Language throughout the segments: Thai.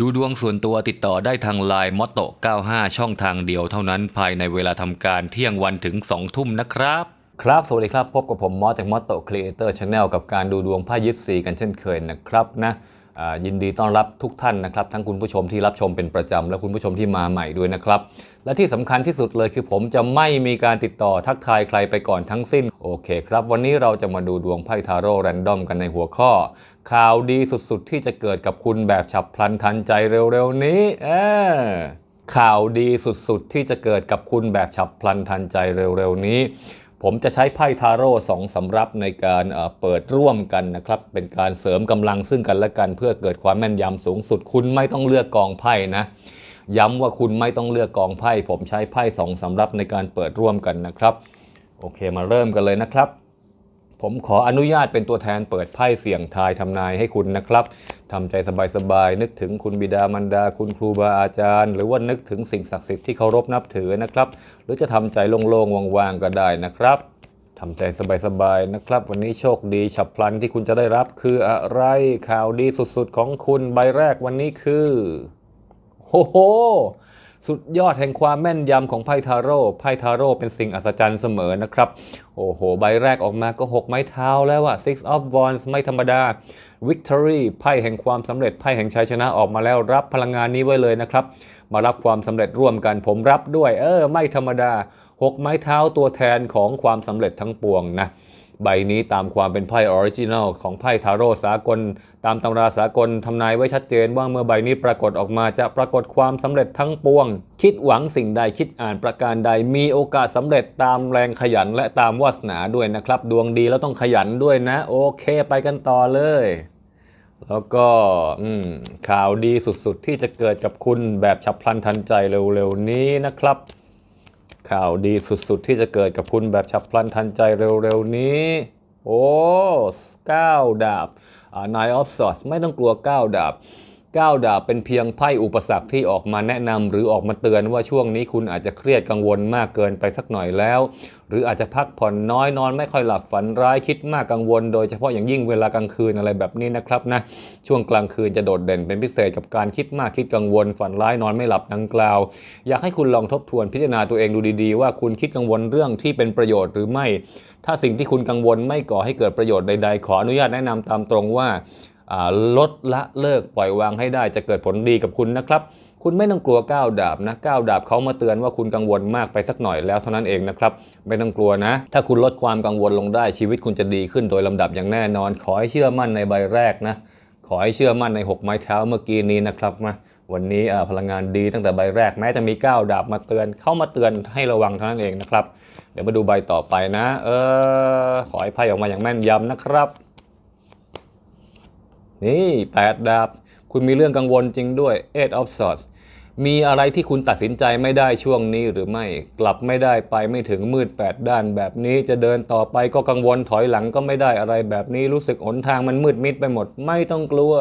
ดูดวงส่วนตัวติดต่อได้ทางไลน์มอตโต95 ช่องทางเดียวเท่านั้นภายในเวลาทำการเที่ยงวันถึง 2 ทุ่มนะครับ ครับ สวัสดีครับ พบกับผมมอสจากมอตโตครีเอเตอร์ชาแนลกับการดูดวงไพ่ยิปซีกันเช่นเคยนะครับนะ ยินดีต้อนรับทุกท่านนะครับ ทั้งคุณผู้ชมที่รับชมเป็นประจำ และคุณผู้ชมที่มาใหม่ด้วยนะครับ และที่สำคัญที่สุดเลยคือผมจะไม่มีการติดต่อทักทายใครไปก่อนทั้งสิ้น โอเคครับ วันนี้เราจะมาดูดวงไพ่ทาโร่แรนดอมกันในหัวข้อ ข่าวดีสุดๆ ที่จะเกิดกับคุณแบบฉับพลันทันใจเร็วๆนี้เออข่าวดีสุดๆ ที่จะเกิดกับคุณแบบฉับพลันทันใจเร็วๆนี้ ผมจะใช้ไพ่ทาโร่สองสำรับในการเปิดร่วมกันนะครับ เป็นการเสริมกำลังซึ่งกันและกัน เพื่อเกิดความแม่นยำสูงสุด คุณไม่ต้องเลือกกองไพ่นะ ย้ำว่าคุณไม่ต้องเลือกกองไพ่ ผมใช้ไพ่สองสำรับในการเปิดร่วมกันนะครับ โอเคมาเริ่มกันเลยนะครับ ผมขออนุญาตเป็นตัวแทนเปิดไพ่เสี่ยงทายทำนายให้คุณนะครับ ทำใจสบายๆ นึกถึงคุณบิดามารดา คุณครูบาอาจารย์ หรือว่านึกถึงสิ่งศักดิ์สิทธิ์ที่เคารพนับถือนะครับ หรือจะทำใจโล่งๆ ว่างๆ ก็ได้นะครับทำใจสบายๆ นะครับ วันนี้โชคดีฉับพลันที่คุณจะได้รับคืออะไรข่าวดีสุดๆ ของคุณใบแรกวันนี้คือโอ้โหสุดยอดแห่งความแม่นยำของไพ่ทาโร่ ไพ่ทาโร่เป็นสิ่งอัศจรรย์เสมอนะครับ โอ้โห ใบแรกออกมาก็ 6 ไม้เท้าแล้วอะ Six of Wands ไม่ธรรมดา Victory ไพ่แห่งความสำเร็จไพ่แห่งชัยชนะออกมาแล้วรับพลังงานนี้ไว้เลยนะครับ มารับความสำเร็จร่วมกันผมรับด้วย เออ ไม่ธรรมดา 6 ไม้เท้าตัวแทนของความสำเร็จทั้งปวงนะ ใบนี้ตามความเป็นไพ่ออริจินัลของไพ่ทาโร่สากล ตามตำราสากลทำนายไว้ชัดเจนว่าเมื่อใบนี้ปรากฏออกมาจะปรากฏความสำเร็จทั้งปวง คิดหวังสิ่งใดคิดอ่านประการใดมีโอกาสสำเร็จตามแรงขยันและตามวาสนาด้วยนะครับ ดวงดีแล้วต้องขยันด้วยนะ โอเคไปกันต่อเลยแล้วก็ข่าวดีสุดๆ ที่จะเกิดกับคุณแบบฉับพลันทันใจเร็วๆนี้นะครับ ข่าวดีสุดๆ ที่จะเกิดกับคุณแบบฉับพลันทันใจเร็วๆ นี้ โอ้เก้าดาบนายออฟซอสไม่ต้องกลัวเก้าดาบ ก้าดาบเป็นเพียงไพ่อุปสรรคที่ออกมาแนะนำหรือออกมาเตือนว่าช่วงนี้คุณอาจจะเครียดกังวลมากเกินไปสักหน่อยแล้ว หรืออาจจะพักผ่อนน้อยนอน ไม่ค่อยหลับฝันร้ายคิดมากกังวล โดยเฉพาะอย่างยิ่งเวลากลางคืนอะไรแบบนี้นะครับนะช่วงกลางคืนจะโดดเด่นเป็นพิเศษกับการคิดมากคิดกังวล ฝันร้ายนอนไม่หลับดังกล่าว อยากให้คุณลองทบทวนพิจารณาตัวเองดูดีๆ ว่าคุณคิดกังวลเรื่องที่เป็นประโยชน์หรือไม่ ถ้าสิ่งที่คุณกังวลไม่ก่อให้เกิดประโยชน์ใดๆ ขออนุญาตแนะนำตามตรงว่า ลดละเลิกปล่อยวางให้ได้จะเกิดผลดีกับคุณนะครับ คุณไม่ต้องกลัวก้าวดาบนะก้าวดาบเขามาเตือนว่าคุณกังวลมากไปสักหน่อยแล้วเท่านั้นเองนะครับ ไม่ต้องกลัวนะ ถ้าคุณลดความกังวลลงได้ชีวิตคุณจะดีขึ้นโดยลำดับอย่างแน่นอน ขอให้เชื่อมั่นในใบแรกนะ ขอให้เชื่อมั่นใน 6 ไม้เท้าเมื่อกี้นี้นะครับมาวันนี้พลังงานดีตั้งแต่ใบแรกแม้จะมีก้าวดาบมาเตือน เข้ามาเตือนให้ระวังเท่านั้นเองนะครับ เดี๋ยวมาดูใบต่อไปนะ เออขอให้ไพ่ออกมาอย่างแม่นยำนะครับ นี่แปดดาบ คุณมีเรื่องกังวลจริงด้วย Eight of Swords มีอะไรที่คุณตัดสินใจไม่ได้ช่วงนี้หรือไม่ กลับไม่ได้ไปไม่ถึงมืด 8 ด้านแบบนี้จะเดินต่อไปก็กังวลถอยหลังก็ไม่ได้อะไรแบบนี้รู้สึกหนทางมันมืดมิดไปหมด ไม่ต้องกลัว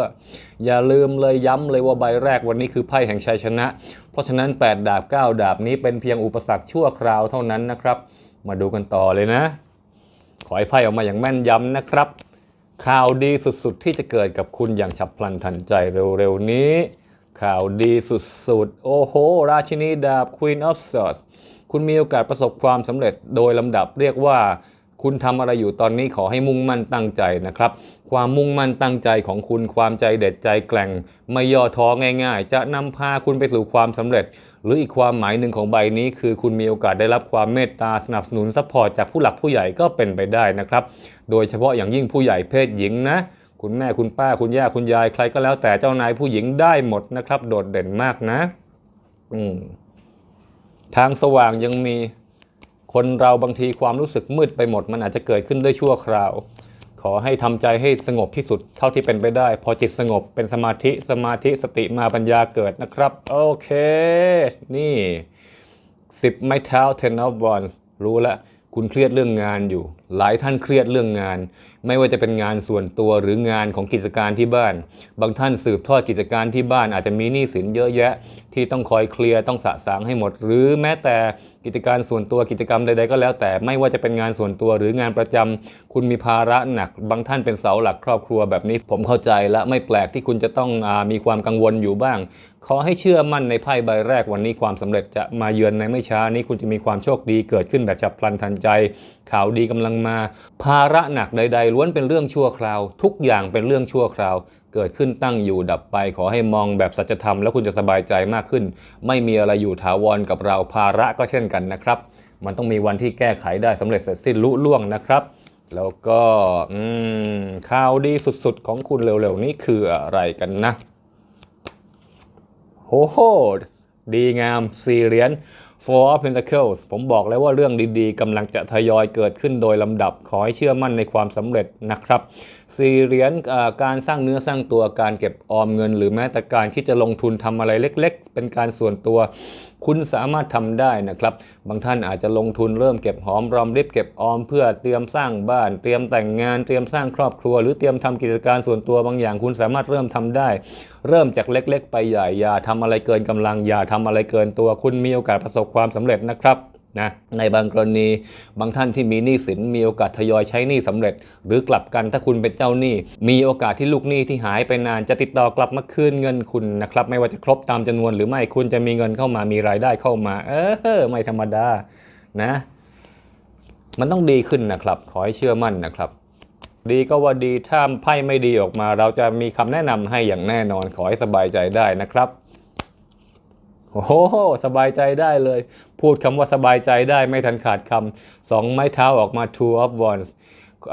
อย่าลืมเลยย้ำเลยว่าใบแรกวันนี้คือไพ่แห่งชัยชนะ เพราะฉะนั้น 8 ดาบ 9 ดาบนี้เป็นเพียงอุปสรรคชั่วคราวเท่านั้นนะครับ มาดูกันต่อเลยนะ ขอให้ไพ่ออกมาอย่างแม่นยำนะครับ ข่าวดีสุดๆ ที่จะเกิดกับคุณอย่างฉับพลันทันใจเร็วๆ นี้ ข่าวดีสุดๆ โอ้โห ราชินีดาบ Queen of Swords คุณมีโอกาสประสบความสำเร็จโดยลำดับเรียกว่า คุณทำอะไรอยู่ตอนนี้ขอให้มุ่งมั่นตั้งใจนะครับ ความมุ่งมั่นตั้งใจของคุณความใจเด็ดใจแกร่ง ไม่ย่อท้อง่าย ๆ จะนำพาคุณไปสู่ความสำเร็จ หรืออีกความหมายหนึ่งของใบนี้ คือคุณมีโอกาสได้รับความเมตตาสนับสนุนซัพพอร์ตจากผู้หลักผู้ใหญ่ก็เป็นไปได้นะครับ โดยเฉพาะอย่างยิ่งผู้ใหญ่เพศหญิงนะคุณแม่คุณป้าคุณย่าคุณยายใครก็แล้วแต่เจ้านายผู้หญิงได้หมดนะครับ โดดเด่นมากนะ อืมทางสว่างยังมี คนเราบางทีความรู้สึกมืดไปหมด มันอาจจะเกิดขึ้นได้ชั่วคราว ขอให้ทำใจให้สงบที่สุดเท่าที่เป็นไปได้ พอจิตสงบเป็นสมาธิสมาธิสติมาปัญญาเกิดนะครับ โอเค นี่ 10 ไม้เท้า ten of wands รู้แล้วคุณเครียดเรื่องงานอยู่ หลายท่านเครียดเรื่องงาน ไม่ว่าจะเป็นงานส่วนตัวหรืองานของกิจการที่บ้าน บางท่านสืบทอดกิจการที่บ้านอาจจะมีหนี้สินเยอะแยะ ที่ต้องคอยเคลียร์ต้องสะสางให้หมด หรือแม้แต่กิจการส่วนตัวกิจกรรมใดๆก็แล้ว แต่ไม่ว่าจะเป็นงานส่วนตัวหรืองานประจำคุณมีภาระหนัก บางท่านเป็นเสาหลักครอบครัวแบบนี้ผมเข้าใจและไม่แปลกที่คุณจะต้องอมีความกังวลอยู่บ้าง ขอให้เชื่อมั่นในไพ่ใบแรกวันนี้ความสำเร็จจะมาเยือนในไม่ช้านี้คุณจะมีความโชคดีเกิดขึ้นแบบฉับพลันทันใจข่าวดีกำลังมา ภาระหนักใด ๆ ล้วนเป็นเรื่องชั่วคราว ทุกอย่างเป็นเรื่องชั่วคราว เกิดขึ้นตั้งอยู่ดับไป ขอให้มองแบบสัจธรรมแล้วคุณจะสบายใจมากขึ้น ไม่มีอะไรอยู่ถาวรกับเราภาระก็เช่นกันนะครับ มันต้องมีวันที่แก้ไขได้สำเร็จเสร็จสิ้นลุล่วงนะครับ แล้วก็ข่าวดีสุดๆ ของคุณเร็วๆนี้คืออะไรกันนะโอ้โหดีงามสี่เหรียญ Four of Pentacles ผมบอกแล้วว่าเรื่องดีๆกำลังจะทยอยเกิดขึ้นโดยลำดับ ขอให้เชื่อมั่นในความสำเร็จนะครับ สี่เหรียญการสร้างเนื้อสร้างตัวการเก็บออมเงิน หรือแม้แต่การที่จะลงทุนทำอะไรเล็ก ๆ เป็นการส่วนตัว คุณสามารถทำได้นะครับ บางท่านอาจจะลงทุนเริ่มเก็บหอมรอมริบเก็บออมเพื่อเตรียมสร้างบ้าน เตรียมแต่งงานเตรียมสร้างครอบครัว หรือเตรียมทำกิจการส่วนตัวบางอย่าง คุณสามารถเริ่มทำได้ เริ่มจากเล็ก ๆ ไปใหญ่อย่าทำอะไรเกินกำลังอย่าทำอะไรเกินตัว คุณมีโอกาสประสบความสำเร็จนะครับ นะในบางกรณีบางท่านที่มีหนี้สินมีโอกาสทยอยใช้หนี้สำเร็จ หรือกลับกันถ้าคุณเป็นเจ้าหนี้มีโอกาสที่ลูกหนี้ที่หายไปนานจะติดต่อกลับมาคืนเงินคุณนะครับไม่ว่าจะครบตามจำนวนหรือไม่คุณจะมีเงินเข้ามามีรายได้เข้ามา เออไม่ธรรมดานะ มันต้องดีขึ้นนะครับ ขอให้เชื่อมั่นนะครับ ดีก็ว่าดีถ้าไพ่ไม่ดีออกมา เราจะมีคำแนะนำให้อย่างแน่นอนขอให้สบายใจได้นะครับ โอ้โหสบายใจได้เลย พูดคำว่าสบายใจได้ไม่ทันขาดคำสองไม้เท้าออกมา two of wands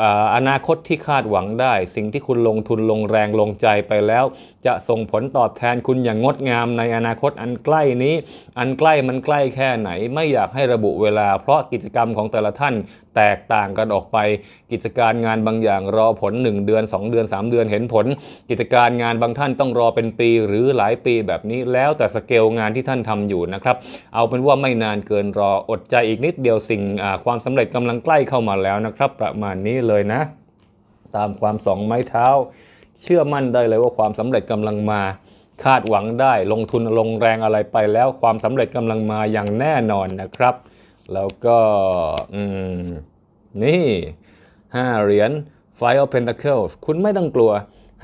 อ่าอนาคตที่คาดหวังได้ สิ่งที่คุณลงทุนลงแรงลงใจไปแล้ว จะส่งผลตอบแทนคุณอย่างงดงามในอนาคตอันใกล้นี้ อันใกล้มันใกล้แค่ไหน ไม่อยากให้ระบุเวลา เพราะกิจกรรมของแต่ละท่านแตกต่างกันออกไป กิจการงานบางอย่างรอผล 1 เดือน 2 เดือน 3 เดือนเห็นผล กิจการงานบางท่านต้องรอเป็นปีหรือหลายปีแบบนี้แล้วแต่สเกลงานที่ท่านทำอยู่นะครับ เอาเป็นว่าไม่นานเกินรออดใจอีกนิดเดียวสิ่งความสำเร็จกำลังใกล้เข้ามาแล้วนะครับ ประมาณนี้เลยนะ ตามความสองไม้เท้า เชื่อมั่นได้เลยว่าความสำเร็จกำลังมาคาดหวังได้ลงทุนลงแรงอะไรไปแล้วความสำเร็จกำลังมาอย่างแน่นอนนะครับ แล้วก็นี่ห้าเหรียญ Five of Pentacles คุณไม่ต้องกลัว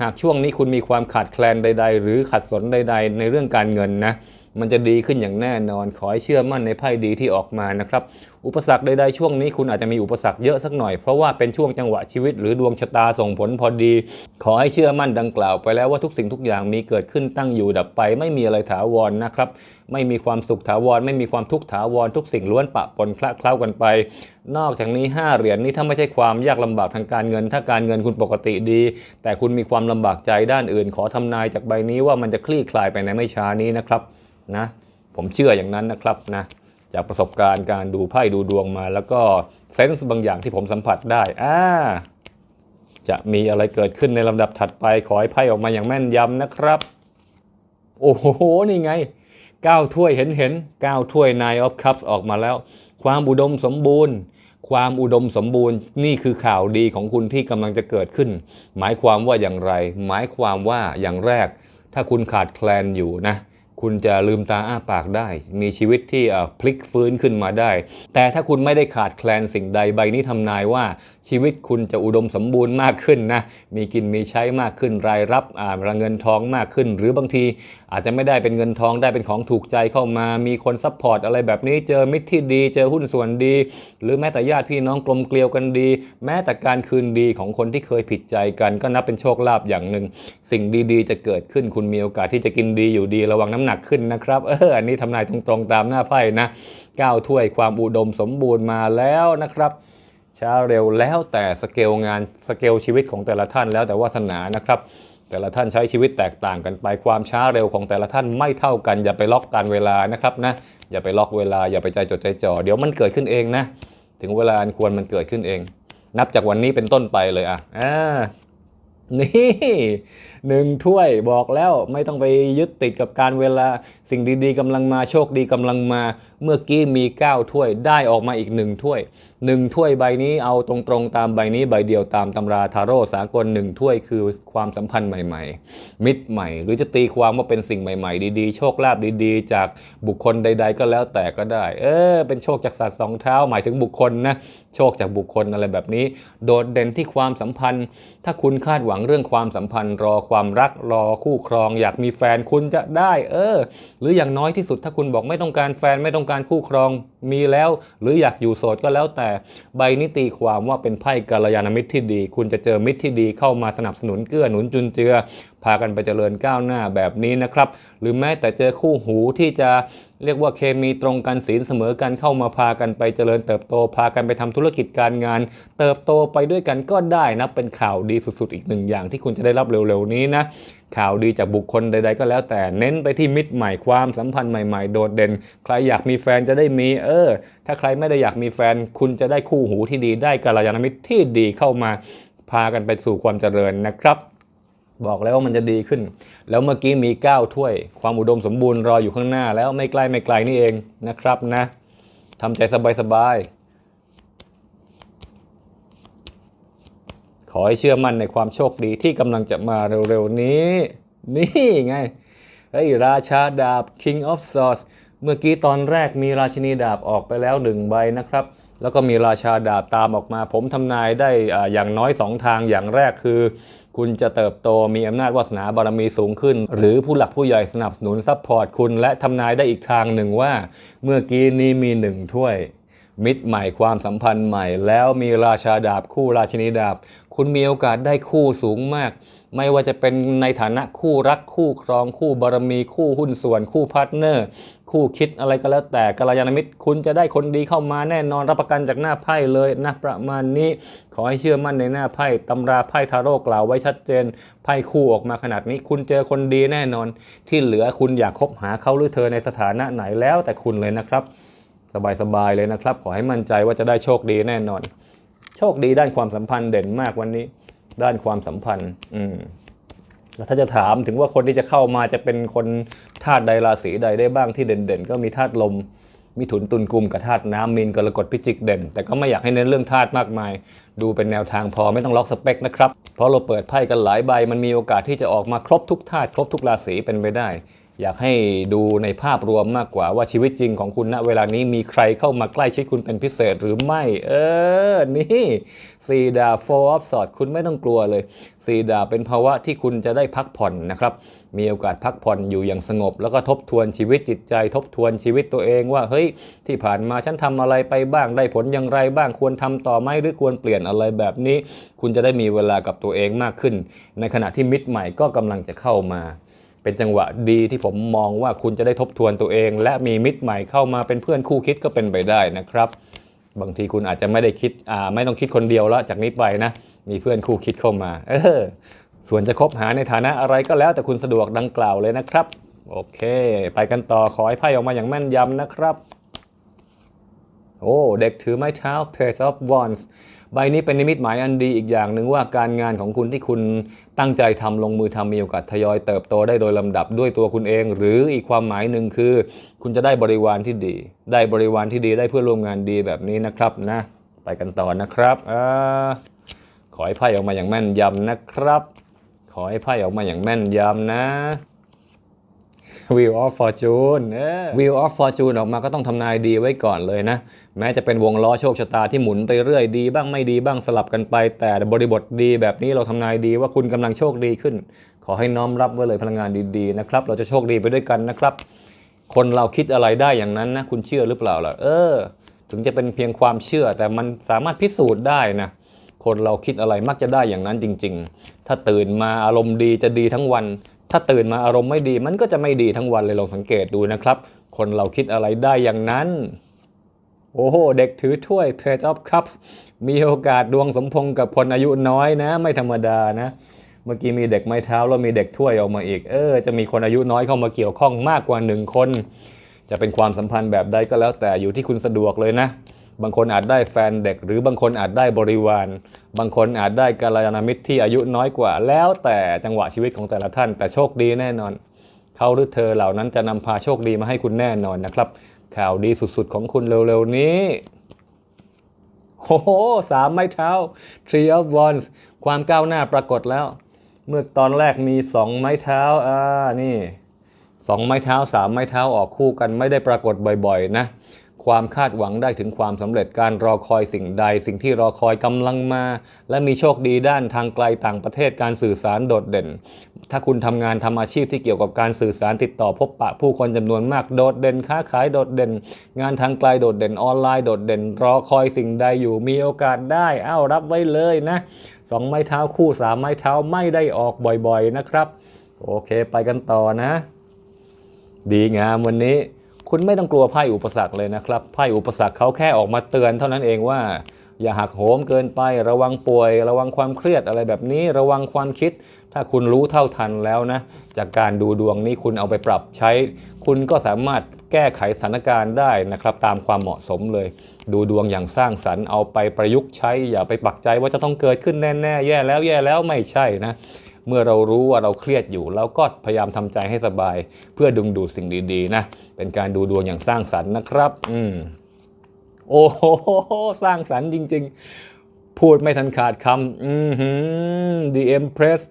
หากช่วงนี้คุณมีความขาดแคลนใด ๆ หรือขัดสนใด ๆ ในเรื่องการเงินนะ มันจะดีขึ้นอย่างแน่นอน ขอให้เชื่อมั่นในไพ่ดีที่ออกมานะครับ อุปสรรคใดๆช่วงนี้คุณอาจจะมีอุปสรรคเยอะสักหน่อย เพราะว่าเป็นช่วงจังหวะชีวิตหรือดวงชะตาส่งผลพอดี ขอให้เชื่อมั่นดังกล่าวไปแล้วว่าทุกสิ่งทุกอย่างมีเกิดขึ้นตั้งอยู่ดับไป ไม่มีอะไรถาวรนะครับ ไม่มีความสุขถาวร ไม่มีความทุกข์ถาวร ทุกสิ่งล้วนปะปนคละเคล้ากันไป นอกจากนี้ 5 เหรียญนี้ถ้าไม่ใช่ความยากลำบากทางการเงิน ถ้าการเงินคุณปกติดี แต่คุณมีความลำบากใจด้านอื่น ขอทำนายจากใบนี้ว่ามันจะคลี่คลายไปในไม่ช้านี้นะครับ นะผมเชื่ออย่างนั้นนะครับนะจากประสบการณ์การดูไพ่ดูดวงมา แล้วก็เซนส์บางอย่างที่ผมสัมผัสได้อ่าจะมีอะไรเกิดขึ้นในลำดับถัดไปขอให้ไพ่ออกมาอย่างแม่นยำนะครับ โอ้โห นี่ไง9ถ้วยเห็นเห็น9ถ้วย Nine of Cups ออกมาแล้ว ความอุดมสมบูรณ์ ความอุดมสมบูรณ์นี่คือข่าวดีของคุณที่กำลังจะเกิดขึ้น หมายความว่าอย่างไร หมายความว่าอย่างแรก ถ้าคุณขาดแคลนอยู่นะ คุณจะลืมตาอ้าปากได้ มีชีวิตที่พลิกฟื้นขึ้นมาได้ แต่ถ้าคุณไม่ได้ขาดแคลนสิ่งใดใบนี้ทำนายว่า ชีวิตคุณจะอุดมสมบูรณ์มากขึ้นนะ มีกินมีใช้มากขึ้นรายรับอ่าเงินทองมากขึ้น หรือบางทีอาจจะไม่ได้เป็นเงินทองได้เป็นของถูกใจเข้ามา มีคนซัพพอร์ตอะไรแบบนี้เจอมิตรที่ดี เจอหุ้นส่วนดี หรือแม้แต่ญาติพี่น้องกลมเกลียวกันดี แม้แต่การคืนดีของคนที่เคยผิดใจกัน ก็นับเป็นโชคลาภอย่างหนึ่งสิ่งดีๆ จะเกิดขึ้นคุณมีโอกาสที่จะกินดีอยู่ดีระวังน้ำหนักขึ้นนะครับ เอออันนี้ทำนายตรงๆตามหน้าไพ่นะก้าวถ้วยความอุดมสมบูรณ์มาแล้วนะครับช้าเร็วแล้วแต่สเกลงานสเกลชีวิตของแต่ละท่านแล้วแต่วาสนานะครับ แต่ละท่านใช้ชีวิตแตกต่างกันไปความช้าเร็วของแต่ละท่านไม่เท่ากัน อย่าไปล็อกการเวลานะครับนะอย่าไปล็อกเวลาอย่าไปใจจดใจจ่อเดี๋ยวมันเกิดขึ้นเองนะ ถึงเวลาอันควรมันเกิดขึ้นเอง นับจากวันนี้เป็นต้นไปเลยอะอ่านี่หนึ่งถ้วยบอกแล้วไม่ต้องไปยึดติดกับการเวลาสิ่งดีๆกำลังมาโชคดีกำลังมา เมื่อกี้มี 9 ถ้วยได้ออกมาอีก 1 ถ้วย 1 ถ้วยใบนี้เอาตรงๆตามใบนี้ใบเดียวตามตำราทาโร่สากล 1 ถ้วยคือความสัมพันธ์ใหม่ๆ มิตรใหม่ หรือจะตีความว่าเป็นสิ่งใหม่ๆ ดีๆ โชคลาภดีๆ จากบุคคลใด ๆ ก็แล้วแต่ก็ได้ เออเป็นโชคจากสัตว์สองเท้าหมายถึงบุคคลนะโชคจากบุคคลอะไรแบบนี้ โดดเด่นที่ความสัมพันธ์ ถ้าคุณคาดหวังเรื่องความสัมพันธ์รอความรักรอคู่ครอง อยากมีแฟนคุณจะได้ เออ หรืออย่างน้อยที่สุดถ้าคุณบอกไม่ต้องการแฟนไม่ต้องการคู่ครองมีแล้วหรืออยากอยู่โสดก็แล้วแต่ ใบนิตีความว่าเป็นไพ่กัลยาณมิตรที่ดี คุณจะเจอมิตรที่ดีเข้ามาสนับสนุนเกื้อหนุนจุนเจือ พากันไปเจริญก้าวหน้าแบบนี้นะครับ หรือแม้แต่เจอคู่หูที่จะเรียกว่าเคมีตรงกันศีลเสมอกันเข้ามาพากันไปเจริญเติบโต พากันไปทำธุรกิจการงาน เติบโตไปด้วยกันก็ได้นะเป็นข่าวดีสุดๆ อีกหนึ่งอย่างที่คุณจะได้รับเร็วๆนี้นะข่าวดีจากบุคคลใด ๆ ก็แล้วแต่เน้นไปที่มิตรใหม่ความสัมพันธ์ใหม่ ๆ โดดเด่น ใครอยากมีแฟนจะได้มี เออ ถ้าใครไม่ได้อยากมีแฟน คุณจะได้คู่หูที่ดีได้กัลยาณมิตรที่ดีเข้ามาพากันไปสู่ความเจริญนะครับบอกแล้วว่ามันจะดีขึ้น แล้วเมื่อกี้มี 9 ถ้วย ความอุดมสมบูรณ์รออยู่ข้างหน้าแล้วไม่ใกล้ไม่ไกลนี่เองนะครับนะทำใจสบายๆ อให้เชื่อมั่นในความโชคดีที่กำลังจะมาเร็วๆนี้ นี่ไงเฮ้ราชาดาบ King of Swords เมื่อกี้ตอนแรกมีราชินีดาบออกไปแล้วหนึ่งใบนะครับ แล้วก็มีราชาดาบตามออกมา ผมทำนายได้อ่าอย่างน้อย 2 ทางอย่างแรกคือ คุณจะเติบโตมีอำนาจวาสนาบารมีสูงขึ้น หรือผู้หลักผู้ใหญ่สนับสนุนซัพพอร์ตคุณและทำนายได้อีกทางหนึ่งว่า เมื่อกี้นี้มีหนึ่งถ้วยมิตรใหม่ความสัมพันธ์ใหม่ แล้วมีราชาดาบคู่ราชินีดาบ คุณมีโอกาสได้คู่สูงมาก ไม่ว่าจะเป็นในฐานะคู่รักคู่ครองคู่บารมีคู่หุ้นส่วน คู่พาร์ทเนอร์ คู่คิดอะไรก็แล้วแต่กัลยาณมิตร คุณจะได้คนดีเข้ามาแน่นอนรับประกันจากหน้าไพ่เลยนะประมาณนี้ ขอให้เชื่อมั่นในหน้าไพ่ตำราไพ่ทาโร่กล่าวไว้ชัดเจนไพ่คู่ออกมาขนาดนี้ คุณเจอคนดีแน่นอน ที่เหลือคุณอยากคบหาเขาหรือเธอในสถานะไหนแล้วแต่คุณเลยนะครับ สบายๆเลยนะครับ ขอให้มั่นใจว่าจะได้โชคดีแน่นอน โชคดีด้านความสัมพันธ์เด่นมากวันนี้ ด้านความสัมพันธ์ อืมแล้วถ้าจะถามถึงว่าคนที่จะเข้ามาจะเป็นคนธาตุใดราศีใดได้บ้างที่เด่นๆ ก็มีธาตุลม มีถุนตุนกุมกับธาตุน้ำมีนกรกฎพิจิกเด่น แต่ก็ไม่อยากให้เน้นเรื่องธาตุมากมาย ดูเป็นแนวทางพอไม่ต้องล็อกสเปคนะครับ เพราะเราเปิดไพ่กันหลายใบมันมีโอกาสที่จะออกมาครบทุกธาตุครบทุกราศีเป็นไปได้ อยากให้ดูในภาพรวมมากกว่าว่าชีวิตจริงของคุณณเวลานี้มีใครเข้ามาใกล้ชิดคุณเป็นพิเศษหรือไม่ เออ นี่ซีดา four of swords คุณไม่ต้องกลัวเลยซีดาเป็นภาวะที่คุณจะได้พักผ่อนนะครับ มีโอกาสพักผ่อนอยู่อย่างสงบ แล้วก็ทบทวนชีวิตจิตใจ ทบทวนชีวิตตัวเองว่าเฮ้ยที่ผ่านมาฉันทำอะไรไปบ้างได้ผลอย่างไรบ้างควรทำต่อไหมหรือควรเปลี่ยนอะไรแบบนี้ คุณจะได้มีเวลากับตัวเองมากขึ้น ในขณะที่มิตรใหม่ก็กำลังจะเข้ามา เป็นจังหวะดีที่ผมมองว่าคุณจะได้ทบทวนตัวเอง และมีมิตรใหม่เข้ามาเป็นเพื่อนคู่คิดก็เป็นไปได้นะครับ บางทีคุณอาจจะไม่ได้คิดอ่าไม่ต้องคิดคนเดียวแล้วจากนี้ไปนะมีเพื่อนคู่คิดเข้ามาเออส่วนจะคบหาในฐานะอะไรก็แล้วแต่คุณสะดวกดังกล่าวเลยนะครับ โอเค ไปกันต่อขอให้ไพ่ออกมาอย่างแม่นยำนะครับ โอ้ เด็กถือไม้เท้า Page of Wands ใบนี้เป็นนิมิตหมายอันดีอีกอย่างหนึ่งว่าการงานของคุณที่คุณตั้งใจทำลงมือทำมีโอกาสทยอยเติบโตได้โดยลำดับด้วยตัวคุณเอง หรืออีกความหมายหนึ่งคือ คุณจะได้บริวารที่ดี ได้บริวารที่ดีได้เพื่อร่วมงานดีแบบนี้นะครับนะ ไปกันต่อนะครับอขอให้ไพ่ออกมาอย่างแม่นยำนะครับ ขอให้ไพ่ออกมาอย่างแม่นยำนะ Wheel of Fortune เออ Wheel of Fortune ออกมาก็ต้องทำนายดีไว้ก่อนเลยนะ แม้จะเป็นวงล้อโชคชะตาที่หมุนไปเรื่อยดี บ้างไม่ดีบ้างสลับกันไป แต่บริบทดีแบบนี้เราทำนายดีว่าคุณกำลังโชคดีขึ้น ขอให้น้อมรับไว้เลยพลังงานดีๆนะครับ เราจะโชคดีไปด้วยกันนะครับ คนเราคิดอะไรได้อย่างนั้นนะ คุณเชื่อหรือเปล่าล่ะ เออ ถึงจะเป็นเพียงความเชื่อ แต่มันสามารถพิสูจน์ได้นะคนเราคิดอะไรมักจะได้อย่างนั้นจริง ๆ ถ้าตื่นมาอารมณ์ดีจะดีทั้งวัน ถ้าตื่นมาอารมณ์ไม่ดี มันก็จะไม่ดีทั้งวันเลยลองสังเกตดูนะครับ คนเราคิดอะไรได้อย่างนั้น โอ้โห เด็กถือถ้วย Page of Cups มีโอกาสดวงสมพงษ์กับคนอายุน้อยนะ ไม่ธรรมดานะ เมื่อกี้มีเด็กไม้เท้าแล้วมีเด็กถ้วยออกมาอีก เออ จะมีคนอายุน้อยเข้ามาเกี่ยวข้องมากกว่าหนึ่งคน จะเป็นความสัมพันธ์แบบใดก็แล้วแต่อยู่ที่คุณสะดวกเลยนะ บางคนอาจได้แฟนเด็ก หรือบางคนอาจได้บริวาร บางคนอาจได้กัลยาณมิตรที่อายุน้อยกว่า แล้วแต่จังหวะชีวิตของแต่ละท่าน แต่โชคดีแน่นอน เขาหรือเธอเหล่านั้นจะนำพาโชคดีมาให้คุณแน่นอนนะครับ ข่าวดีสุดๆของคุณเร็วๆนี้โอ้โหสามไม้เท้า Three of Wands ความก้าวหน้าปรากฏแล้ว เมื่อตอนแรกมีสองไม้เท้าอ่านี่สองไม้เท้าสามไม้เท้าออกคู่กันไม่ได้ปรากฏบ่อยๆนะ ความคาดหวังได้ถึงความสำเร็จการรอคอยสิ่งใด สิ่งที่รอคอยกำลังมา และมีโชคดีด้านทางไกลต่างประเทศการสื่อสารโดดเด่น ถ้าคุณทำงานทำอาชีพที่เกี่ยวกับการสื่อสารติดต่อพบปะผู้คนจำนวนมากโดดเด่นค้าขายโดดเด่น งานทางไกลโดดเด่นออนไลน์โดดเด่น รอคอยสิ่งใดอยู่มีโอกาสได้เอ้ารับไว้เลยนะสองไม้เท้าคู่สามไม้เท้าไม่ได้ออกบ่อยๆนะครับ โอเคไปกันต่อนะ ดีงามวันนี้ คุณไม่ต้องกลัวไพ่อุปสรรคเลยนะครับไพ่อุปสรรคเขาแค่ออกมาเตือนเท่านั้นเองว่า อย่าหักโหมเกินไประวังป่วย ระวังความเครียดอะไรแบบนี้ ระวังความคิด ถ้าคุณรู้เท่าทันแล้วนะ จากการดูดวงนี้คุณเอาไปปรับใช้ คุณก็สามารถแก้ไขสถานการณ์ได้นะครับ ตามความเหมาะสมเลย ดูดวงอย่างสร้างสรรค์เอาไปประยุกต์ใช้ อย่าไปปักใจว่าจะต้องเกิดขึ้นแน่ๆแย่แล้วแย่แล้วไม่ใช่นะ เมื่อเรารู้ว่าเราเครียดอยู่เราก็พยายามทำใจให้สบาย เพื่อดึงดูดสิ่งดีๆนะเป็นการดูดวงอย่างสร้างสรรค์นะครับ อืมโอ้โหสร้างสรรค์จริง ๆ พูดไม่ทันขาดคำอือหือ The Empress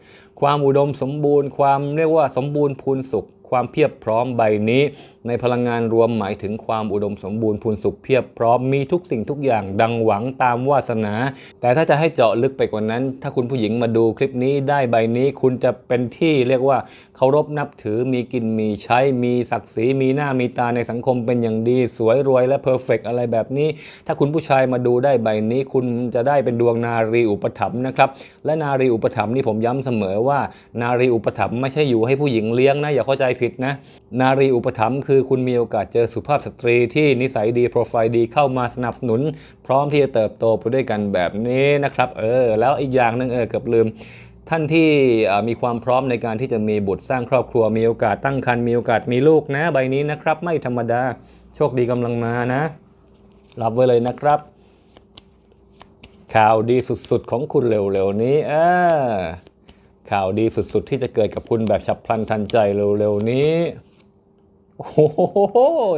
ความอุดมสมบูรณ์ ความเรียกว่าสมบูรณ์พูนสุข ความเพียบพร้อมใบนี้ ในพลังงานรวมหมายถึงความอุดมสมบูรณ์พูนสุขเพียบพร้อมมีทุกสิ่งทุกอย่างดังหวังตามวาสนา แต่ถ้าจะให้เจาะลึกไปกว่านั้น ถ้าคุณผู้หญิงมาดูคลิปนี้ได้ใบนี้คุณจะเป็นที่เรียกว่าเคารพนับถือมีกินมีใช้มีศักดิ์ศรีมีหน้ามีตาในสังคมเป็นอย่างดี สวยรวยและเพอร์เฟกอะไรแบบนี้ ถ้าคุณผู้ชายมาดูได้ใบนี้ คุณจะได้เป็นดวงนารีอุปถัมภ์นะครับและนารีอุปถัมภ์นี่ผมย้ำเสมอว่า นารีอุปถัมภ์ไม่ใช่อยู่ให้ผู้หญิงเลี้ยงนะอย่าเข้าใจผิดนะ นารีอุปถัมภ์คือคุณมีโอกาสเจอสุภาพสตรีที่นิสัยดีโปรไฟล์ดีเข้ามาสนับสนุน พร้อมที่จะเติบโตไปด้วยกันแบบนี้นะครับเออแล้วอีกอย่างหนึงเออเกือบลืมท่านที่มีความพร้อมในการที่จะมีบุตรสร้างครอบครัวมีโอกาสตั้งครรภ์มีโอกาสมีลูกนะใบนี้นะครับ ไม่ธรรมดาโชคดีกำลังมานะ รับไว้เลยนะครับ ข่าวดีสุดๆของคุณเร็วๆนี้เออ ข่าวดีสุดๆ ที่จะเกิดกับคุณแบบฉับพลันทันใจเร็วๆนี้ โอ้โห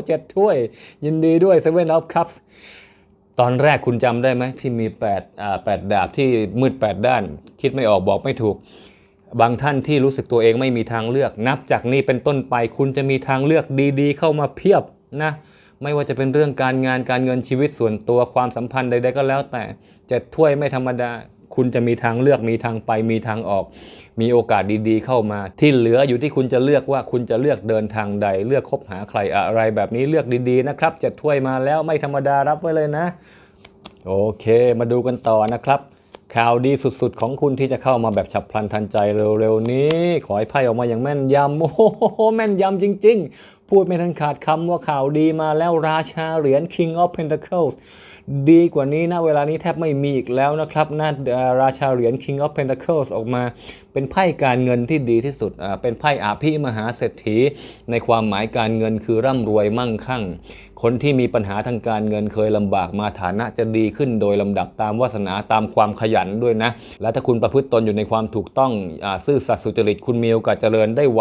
เจ็ดถ้วย ยินดีด้วย Seven of Cups ตอนแรกคุณจำได้ไหมที่มี8อ่า8ดาบที่มืด 8 ด้าน คิดไม่ออกบอกไม่ถูก บางท่านที่รู้สึกตัวเองไม่มีทางเลือก นับจากนี้เป็นต้นไปคุณจะมีทางเลือกดีๆ เข้ามาเพียบนะไม่ว่าจะเป็นเรื่องการงานการเงินชีวิตส่วนตัวความสัมพันธ์ใดๆก็แล้วแต่เจ็ดถ้วยไม่ธรรมดา คุณจะมีทางเลือกมีทางไปมีทางออก มีโอกาสดีๆ เข้ามา ที่เหลืออยู่ที่คุณจะเลือกว่าคุณจะเลือกเดินทางใด เลือกคบหาใครอะไรแบบนี้เลือกดีๆนะครับจ็ดถ้วยมาแล้วไม่ธรรมดารับไว้เลยนะ โอเค มาดูกันต่อนะครับข่าวดีสุดๆ ของคุณที่จะเข้ามาแบบฉับพลันทันใจเร็วๆ นี้ ขอให้ไพ่ออกมาอย่างแม่นยำโอ้โหแม่นยำจริง ๆ พูดไม่ทันขาดคำว่าข่าวดีมาแล้วราชาเหรียญ King of Pentacles ดีกว่านี้นะเวลานี้แทบไม่มีอีกแล้วนะครับนะเอ่อราชาเหรียญ King of Pentacles ออกมา เป็นไพ่การเงินที่ดีที่สุดอ่าเป็นไพ่อาภิมหาเศรษฐี ในความหมายการเงินคือร่ำรวยมั่งคั่ง คนที่มีปัญหาทางการเงินเคยลำบากมาฐานะจะดีขึ้นโดยลำดับตามวาสนาตามความขยันด้วยนะ และถ้าคุณประพฤติตนอยู่ในความถูกต้องอาซื่อสัตย์สุจริตคุณมีโอกาสเจริญได้ไว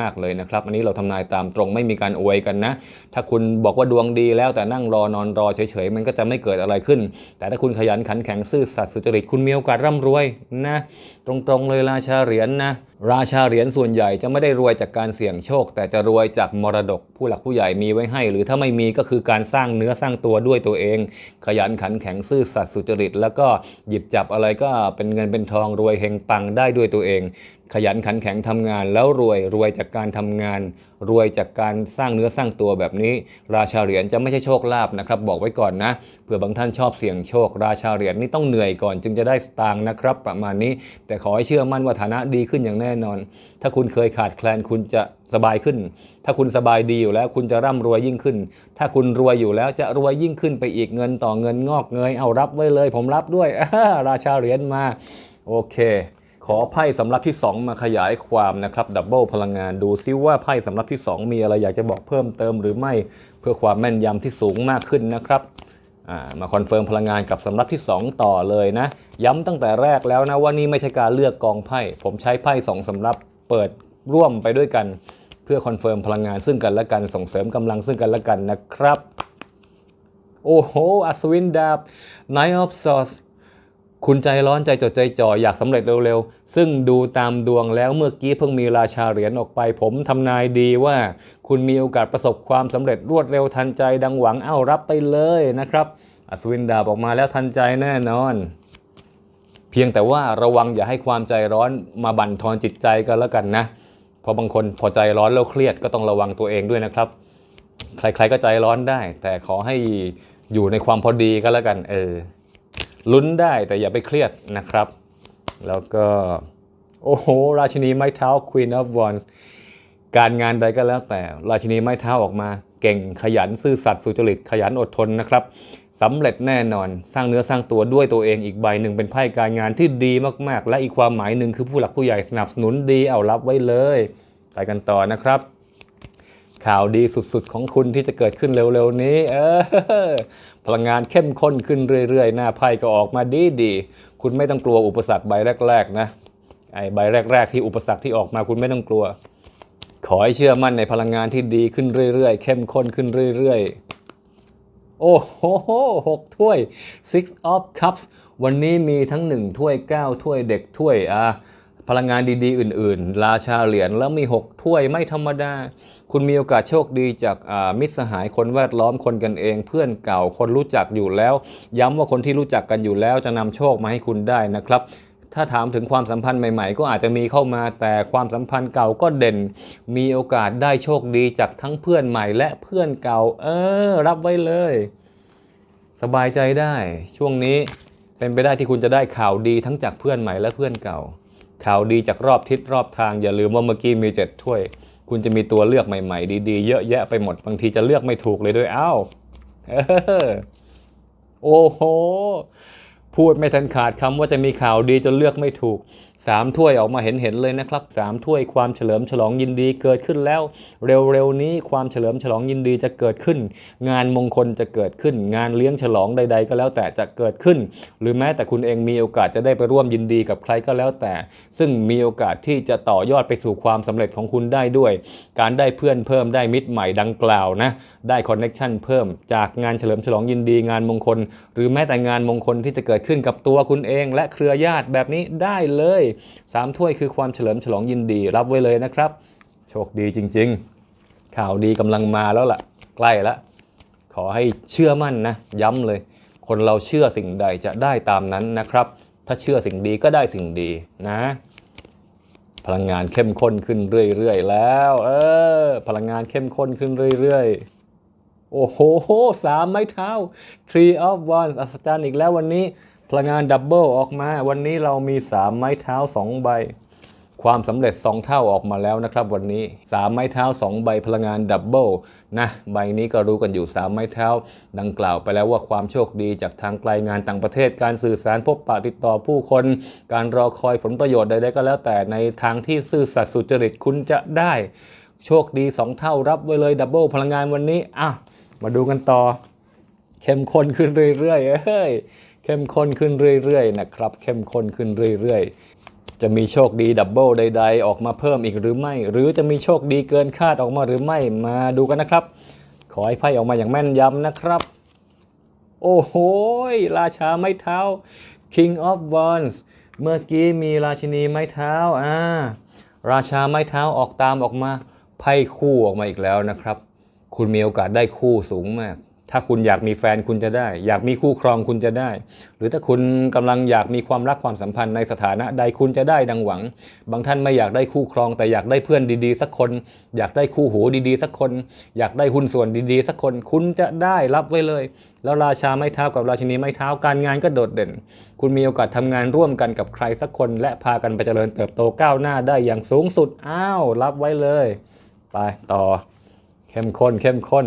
มาก ๆเลยนะครับ อันนี้เราทำนายตามตรงไม่มีการอวยกันนะ ถ้าคุณบอกว่าดวงดีแล้วแต่นั่งรอนอนรอเฉยๆมันก็จะไม่เกิดอะไรขึ้น แต่ถ้าคุณขยันขันแข็งซื่อสัตย์สุจริตคุณมีโอกาสร่ำรวยนะ ตรงๆเลยราชาเหรียญนะ ราชาเหรียญส่วนใหญ่จะไม่ได้รวยจากการเสี่ยงโชค แต่จะรวยจากมรดกผู้หลักผู้ใหญ่มีไว้ให้ หรือถ้าไม่มีก็คือการสร้างเนื้อสร้างตัวด้วยตัวเอง ขยันขันแข็งซื่อสัตย์สุจริต แล้วก็หยิบจับอะไรก็เป็นเงินเป็นทองรวยเฮงปังได้ด้วยตัวเอง ขยันขันแข็งทำงาน แล้วรวยรวยจากการทำงาน รวยจากการสร้างเนื้อสร้างตัวแบบนี้ ราชาเหรียญจะไม่ใช่โชคลาภนะครับ บอกไว้ก่อนนะเผื่อบางท่านชอบเสี่ยงโชค ราชาเหรียญนี่ต้องเหนื่อยก่อน จึงจะได้สตางค์นะครับ ประมาณนี้ แต่ขอให้เชื่อมั่นว่าฐานะดีขึ้นอย่างแน่น่นอน ถ้าคุณเคยขาดแคลนคุณจะสบายขึ้น ถ้าคุณสบายดีอยู่แล้ว คุณจะร่ำรวยยิ่งขึ้น ถ้าคุณรวยอยู่แล้วจะรวยยิ่งขึ้นไปอีกเงินต่อเงินงอกเงยเอารับไว้เลย ผมรับด้วยราชาเหรียญมาโอเค ขอไพ่สำรับที่ 2 มาขยายความนะครับดับเบิลพลังงานดูซิว่าไพ่สำรับที่ 2 มีอะไรอยากจะบอกเพิ่มเติมหรือไม่เพื่อความแม่นยำที่สูงมากขึ้นนะครับ มาคอนเฟิร์มพลังงานกับสำรับที่ 2 ต่อเลยนะ ย้ำตั้งแต่แรกแล้วนะว่านี่ไม่ใช่การเลือกกองไพ่ ผมใช้ไพ่สองสำรับเปิดร่วมไปด้วยกัน เพื่อคอนเฟิร์มพลังงานซึ่งกันและกันส่งเสริมกำลังซึ่งกันและกันนะครับ โอ้โห อัศวินดาบ Knight of Swords คุณใจร้อนใจจดใจจ่ออยากสำเร็จเร็วๆ ซึ่งดูตามดวงแล้วเมื่อกี้เพิ่งมีราชาเหรียญออกไป ผมทำนายดีว่า คุณมีโอกาสประสบความสำเร็จรวดเร็วทันใจดังหวังเอ้ารับไปเลยนะครับ อัศวินดาบออกมาแล้วทันใจแน่นอน เพียงแต่ว่าระวังอย่าให้ความใจร้อนมาบั่นทอนจิตใจกันแล้วกันนะ เพราะบางคนพอใจร้อนแล้วเครียดก็ต้องระวังตัวเองด้วยนะครับ ใครๆก็ใจร้อนได้ แต่ขอให้อยู่ในความพอดีก็แล้วกันเออ ลุ้นได้แต่อย่าไปเครียดนะครับ แล้วก็ โอ้โห ราชินีไม้เท้า Queen of Wands การงานใดก็แล้วแต่ ราชินีไม้เท้าออกมา เก่งขยันซื่อสัตย์สุจริตขยันอดทนนะครับสำเร็จแน่นอนสร้างเนื้อสร้างตัวด้วยตัวเองอีกใบหนึ่งเป็นไพ่การงานที่ดีมากๆ และอีกความหมายหนึ่งคือผู้หลักผู้ใหญ่สนับสนุนดีเอารับไว้เลยไปกันต่อนะครับ ข่าวดีสุดๆของคุณที่จะเกิดขึ้นเร็วๆนี้ เออ พลังงานเข้มข้นขึ้นเรื่อยๆ หน้าไพ่ก็ออกมาดีๆ คุณไม่ต้องกลัวอุปสรรคใบแรกๆนะไอ้ใบแรก ๆ ที่อุปสรรคที่ออกมาคุณไม่ต้องกลัว ขอให้เชื่อมั่นในพลังงานที่ดีขึ้นเรื่อยๆ เข้มข้นขึ้นเรื่อยๆ โอ้โหหกถ้วย six of cups วันนี้มีทั้ง 1 ถ้วย 9 ถ้วยเด็กถ้วยอะพลังงานดีๆ อื่นๆ ราชาเหรียญแล้วมี 6 ถ้วยไม่ธรรมดา คุณมีโอกาสโชคดีจากมิตรสหายคนแวดล้อมคนกันเอง เพื่อนเก่าคนรู้จักอยู่แล้ว ย้ำว่าคนที่รู้จักกันอยู่แล้วจะนำโชคมาให้คุณได้นะครับถ้าถามถึงความสัมพันธ์ใหม่ ๆ ก็อาจจะมีเข้ามาแต่ความสัมพันธ์เก่าก็เด่น มีโอกาสได้โชคดีจากทั้งเพื่อนใหม่และเพื่อนเก่า เออ รับไว้เลย สบายใจได้ ช่วงนี้เป็นไปได้ที่คุณจะได้ข่าวดีทั้งจากเพื่อนใหม่และเพื่อนเก่า ข่าวดีจากรอบทิศรอบทางอย่าลืมว่าเมื่อกี้มีเจ็ดถ้วย คุณจะมีตัวเลือกใหม่ ๆ ดีๆ เยอะแยะไปหมดบางทีจะเลือกไม่ถูกเลยด้วยอ้าวโอ้โห พูดไม่ทันขาดคำว่าจะมีข่าวดีจนเลือกไม่ถูกสามถ้วยออกมาเห็นเห็นเลยนะครับสามถ้วยความเฉลิมฉลองยินดีเกิดขึ้นแล้ว เร็วๆนี้ความเฉลิมฉลองยินดีจะเกิดขึ้น งานมงคลจะเกิดขึ้น งานเลี้ยงฉลองใด ๆ ก็แล้วแต่จะเกิดขึ้น หรือแม้แต่คุณเองมีโอกาสจะได้ไปร่วมยินดีกับใครก็แล้วแต่ ซึ่งมีโอกาสที่จะต่อยอดไปสู่ความสำเร็จของคุณได้ด้วย การได้เพื่อนเพิ่มได้มิตรใหม่ดังกล่าวนะได้คอนเน็ชันเพิ่มจากงานเฉลิมฉลองยินดีงานมงคล หรือแม้แต่งานมงคลที่จะเกิดขึ้นกับตัวคุณเอง และเครือญาติแบบนี้ได้เลยสามถ้วยคือความเฉลิมฉลองยินดีรับไว้เลยนะครับ โชคดีจริง ๆ ข่าวดีกำลังมาแล้วล่ะ ใกล้ละขอให้เชื่อมั่นนะ ย้ำเลย คนเราเชื่อสิ่งใดจะได้ตามนั้นนะครับ ถ้าเชื่อสิ่งดีก็ได้สิ่งดีนะ พลังงานเข้มข้นขึ้นเรื่อยๆแล้ว เออ พลังงานเข้มข้นขึ้นเรื่อยๆโอ้โห สามไม้เท้า Tree of Wands อัศจรรย์อีกแล้ววันนี้ พลังงานดับเบิลออกมา วันนี้เรามี 3 ไม้เท้า 2 ใบ ความสำเร็จ 2 เท่าออกมาแล้วนะครับ วันนี้ 3 ไม้เท้า 2 ใบพลังงานดับเบิลนะใบนี้ก็รู้กันอยู่ 3 ไม้เท้า ดังกล่าวไปแล้วว่าความโชคดีจากทางไกลงานต่างประเทศการสื่อสารพบปะติดต่อผู้คน การรอคอยผลประโยชน์ใดๆก็แล้วแต่ในทางที่ซื่อสัตย์สุจริตคุณจะได้ โชคดี 2 เท่ารับไว้เลยดับเบิลพลังงานวันนี้อะมาดูกันต่อ เข้มข้นขึ้นเรื่อยๆเอ้ย เข้มข้นขึ้นเรื่อยๆนะครับ เข้มข้นขึ้นเรื่อยๆ จะมีโชคดีดับเบิลใด ๆ ออกมาเพิ่มอีกหรือไม่ หรือจะมีโชคดีเกินคาดออกมาหรือไม่มาดูกันนะครับ ขอให้ไพ่ออกมาอย่างแม่นยำนะครับ โอ้โหราชาไม้เท้า King of Wands เมื่อกี้มีราชินีไม้เท้าอ่าราชาไม้เท้าออกตามออกมาไพ่คู่ออกมาอีกแล้วนะครับ คุณมีโอกาสได้คู่สูงมาก ถ้าคุณอยากมีแฟนคุณจะได้ อยากมีคู่ครองคุณจะได้ หรือถ้าคุณกำลังอยากมีความรักความสัมพันธ์ในสถานะใดคุณจะได้ดังหวัง บางท่านไม่อยากได้คู่ครอง แต่อยากได้เพื่อนดีๆ สักคน อยากได้คู่หูดีๆ สักคน อยากได้หุ้นส่วนดีๆ สักคน คุณจะได้รับไว้เลย แล้วราชาไม้เท้ากับราชินีไม้เท้าการงานก็โดดเด่น คุณมีโอกาสทำงานร่วมกันกับใครสักคน และพากันไปเจริญเติบโตก้าวหน้าได้อย่างสูงสุดอ้าวรับไว้เลย ไปต่อ เข้มข้นเข้มข้น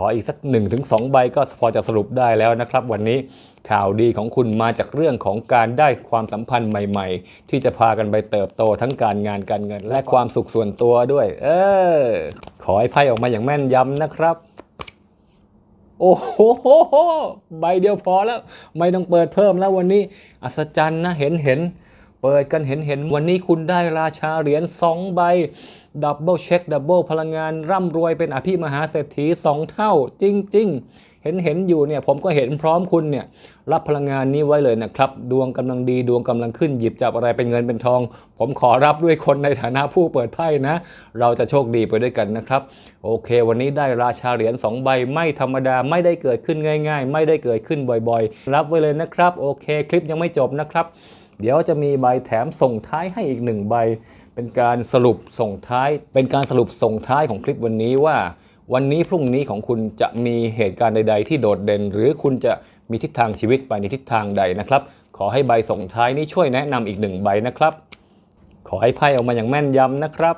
ขออีกสัก1นถึงสใบก็พอจะสรุปได้แล้วนะครับ วันนี้ข่าวดีของคุณมาจากเรื่องของการได้ความสัมพันธ์ใหม่ ๆ ที่จะพากันไปเติบโตทั้งการงานการเงิน และความสุขส่วนตัวด้วย เออ ขอให้ไพ่ออกมาอย่างแม่นยำนะครับ โอ้โหใบเดียวพอแล้ว ไม่ต้องเปิดเพิ่มแล้ววันนี้ อัศจรรย์นะเห็นเห็น เปิดกันเห็นเห็นวันนี้คุณได้ราชาเหรียญ2ใบ ดับเบิลเช็คดับเบิลพลังงานร่ำรวยเป็นอภิมหาเศรษฐี 2 เท่าจริง ๆ เห็นเห็นอยู่เนี่ยผมก็เห็นพร้อมคุณเนี่ยรับพลังงานนี้ไว้เลยนะครับ ดวงกำลังดีดวงกำลังขึ้นหยิบจับอะไรเป็นเงินเป็นทอง ผมขอรับด้วยคนในฐานะผู้เปิดไพ่นะ เราจะโชคดีไปด้วยกันนะครับ โอเค วันนี้ได้ราชาเหรียญ2ใบไม่ธรรมดาไม่ได้เกิดขึ้นง่าย ๆ ไม่ได้เกิดขึ้นบ่อยๆ รับไว้เลยนะครับ โอเค คลิปยังไม่จบนะครับ เดี๋ยวจะมีใบแถมส่งท้ายให้อีกหนึ่งใบ เป็นการสรุปส่งท้าย เป็นการสรุปส่งท้ายของคลิปวันนี้ว่า วันนี้พรุ่งนี้ของคุณจะมีเหตุการณ์ใด ๆ ที่โดดเด่น หรือคุณจะมีทิศทางชีวิตไปในทิศทางใดนะครับ ขอให้ใบส่งท้ายนี้ช่วยแนะนำอีกหนึ่งใบนะครับ ขอให้ไพ่ออกมาอย่างแม่นยำนะครับ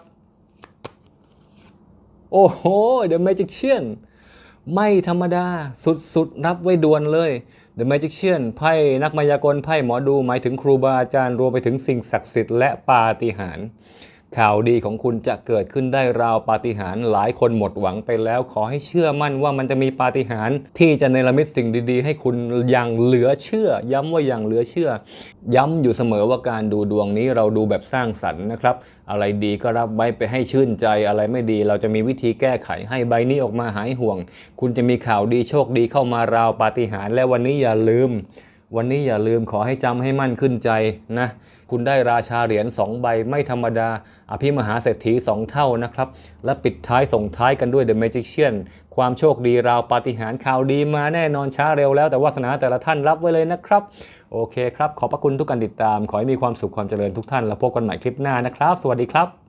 โอ้โห The Magician ไม่ธรรมดาสุดๆรับไว้ด่วนเลย The Magician ไพ่นักมายากลไพ่หมอดูหมายถึงครูบาอาจารย์รวมไปถึงสิ่งศักดิ์สิทธิ์และปาฏิหาริย์ ข่าวดีของคุณจะเกิดขึ้นได้ราวปาฏิหาริย์หลายคนหมดหวังไปแล้ว ขอให้เชื่อมั่นว่ามันจะมีปาฏิหาริย์ที่จะเนรมิตสิ่งดีๆ ให้คุณอย่างเหลือเชื่อ ย้ำว่าอย่างเหลือเชื่อ ย้ำอยู่เสมอว่าการดูดวงนี้เราดูแบบสร้างสรรค์นะครับ อะไรดีก็รับไว้ไปให้ชื่นใจอะไรไม่ดี เราจะมีวิธีแก้ไขให้ใบนี้ออกมาหายห่วง คุณจะมีข่าวดีโชคดีเข้ามาราวปาฏิหาริย์และวันนี้อย่าลืม วันนี้อย่าลืมขอให้จำให้มั่นขึ้นใจนะ คุณได้ราชาเหรียญ2ใบไม่ธรรมดา อภิมหาเศรษฐี 2 เท่านะครับ และปิดท้ายส่งท้ายกันด้วย The Magician ความโชคดีราวปาฏิหาริย์ข่าวดีมาแน่นอนช้าเร็วแล้วแต่วาสนาแต่ละท่านรับไว้เลยนะครับ โอเคครับ ขอบพระคุณทุกการติดตาม ขอให้มีความสุขความเจริญทุกท่าน แล้วพบกันใหม่คลิปหน้านะครับ สวัสดีครับ